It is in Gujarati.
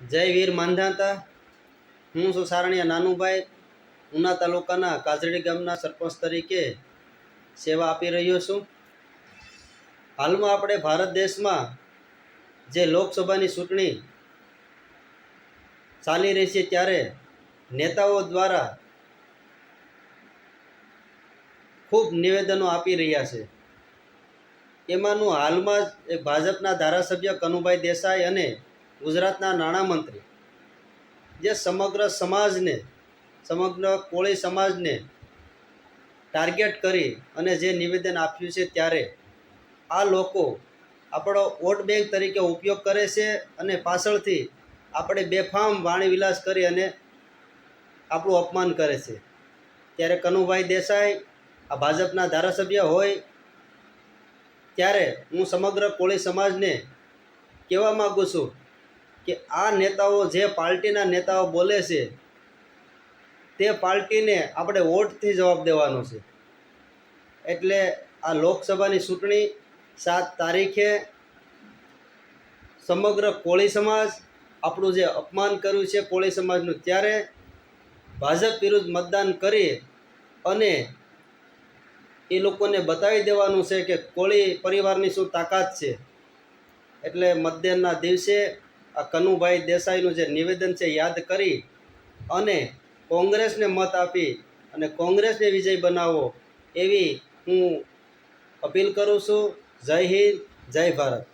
જય વીર માંધાતા. હું છું નાનુભાઈ, ઉના તાલુકાના કાજડી ગામના સરપંચ તરીકે સેવા આપી રહ્યો છું. હાલમાં આપણે ભારત દેશમાં જે લોકસભાની ચૂંટણી ચાલી રહી છે ત્યારે નેતાઓ દ્વારા ખૂબ નિવેદનો આપી રહ્યા છે. એમાંનું હાલમાં જ ભાજપના ધારાસભ્ય કનુભાઈ દેસાઈ અને ગુજરાતના નાણામંત્રી જે સમગ્ર સમાજને, સમગ્ર કોળી સમાજને ટાર્ગેટ કરી અને જે નિવેદન આપ્યું છે ત્યારે આ લોકો આપણો વોટ બેંક તરીકે ઉપયોગ કરે છે અને પાછળથી આપણે બેફામ વાણીવિલાસ કરી અને આપણું અપમાન કરે છે. ત્યારે કનુભાઈ દેસાઈ, આ ભાજપના ધારાસભ્ય હોય, ત્યારે હું સમગ્ર કોળી સમાજને કહેવા માગું છું કે આ નેતાઓ જે પાર્ટીના નેતાઓ બોલે છે, તે પાર્ટીને આપણે વોટથી જવાબ દેવાનો છે. એટલે આ લોકસભાની ચૂંટણી સાત તારીખે સમગ્ર કોળી સમાજ, આપણું જે અપમાન કર્યું છે કોળી સમાજનું ત્યારે ભાજપ વિરુદ્ધ મતદાન કરી અને એ લોકોને બતાવી દેવાનું છે કે કોળી પરિવારની શું તાકાત છે. એટલે મતદાનના દિવસે આ કનુભાઈ દેસાઈનું જે નિવેદન છે યાદ કરી અને કોંગ્રેસને મત આપી અને કોંગ્રેસને વિજય બનાવો એવી હું અપીલ કરું છું. જય હિન્દ, જય ભારત.